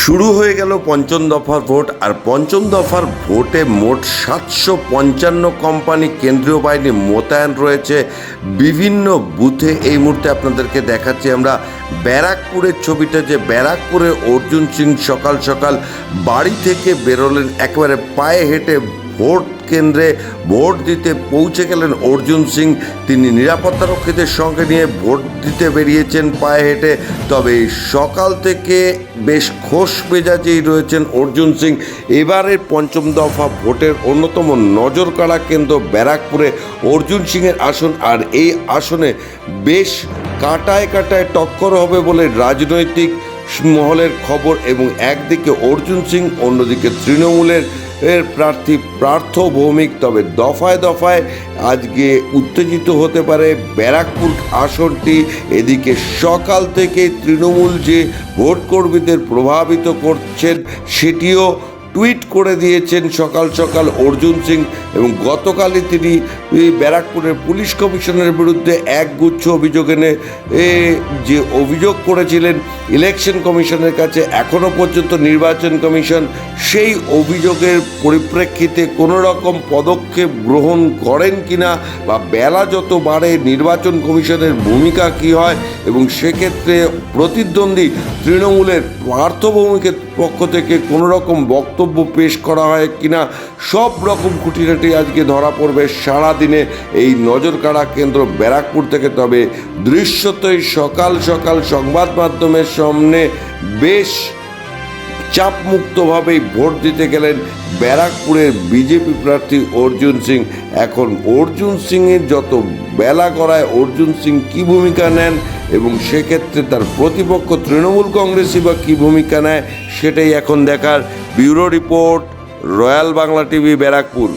শুরু হয়ে গেল পঞ্চম দফার ভোট, আর পঞ্চম দফার ভোটে মোট সাতশো পঞ্চান্ন কোম্পানি কেন্দ্রীয় বাহিনী মোতায়েন রয়েছে। বিভিন্ন বুথে এই মুহূর্তে আপনাদেরকে দেখাচ্ছি আমরা। ব্যারাকপুরের ছবিটা যে ব্যারাকপুরে অর্জুন সিং সকাল সকাল বাড়ি থেকে বেরোলেন, একেবারে পায়ে হেঁটে ভোট কেন্দ্রে ভোট দিতে পৌঁছে গেলেন অর্জুন সিং। তিনি নিরাপত্তারক্ষীদের সঙ্গে নিয়ে ভোট দিতে বেরিয়েছেন পায়ে হেঁটে। তবে সকাল থেকে বেশ খোশ মেজাজেই রয়েছেন অর্জুন সিং। এবারের পঞ্চম দফা ভোটের অন্যতম নজর কাড়া কেন্দ্র ব্যারাকপুরে অর্জুন সিংয়ের আসন। আর এই আসনে বেশ কাটায় কাটায় টক্কর হবে বলে রাজনৈতিক মহলের খবর এবং একদিকে অর্জুন সিং, অন্যদিকে তৃণমূলের এর প্রার্থী প্রার্থ ভৌমিক তবে দফায় দফায় আজকে উত্তেজিত হতে পারে ব্যারাকপুর আসনটি। এদিকে সকাল থেকে তৃণমূল যে ভোটকর্মীদের প্রভাবিত করছেন, সেটিও টুইট করে দিয়েছেন সকাল সকাল অর্জুন সিং এবং গতকালই তিনি ব্যারাকপুরের পুলিশ কমিশনের বিরুদ্ধে একগুচ্ছ অভিযোগ এনে যে অভিযোগ করেছিলেন ইলেকশন কমিশনের কাছে এখনও পর্যন্ত নির্বাচন কমিশন, সেই অভিযোগের পরিপ্রেক্ষিতে কোনো রকম পদক্ষেপ গ্রহণ করেন কিনা বা বেলা যত বাড়ে, নির্বাচন কমিশনের ভূমিকা কী হয় এবং সেক্ষেত্রে প্রতিদ্বন্দ্বী তৃণমূলের পার্থভূমিকের পক্ষ থেকে কোনো রকম বক্তব্য পেশ করা হয় কিনা, সব রকম খুঁটিনাটি আজকে ধরা পড়বে সারাদিনে এই নজর কাড়া কেন্দ্র ব্যারাকপুর থেকে। তবে দৃশ্যতই সকাল সকাল সংবাদ মাধ্যমের সামনে বেশ চাপমুক্তভাবেই ভোট দিতে গেলেন ব্যারাকপুরের বিজেপি প্রার্থী অর্জুন সিং। এখন অর্জুন সিংয়ের যত বেলা করায় অর্জুন সিং কী ভূমিকা নেন এবং সেক্ষেত্রে তার প্রতিপক্ষ তৃণমূল কংগ্রেসই বা কী ভূমিকা নেয়, সেটাই এখন দেখার bureau report royal Bangla TV Barrackpore.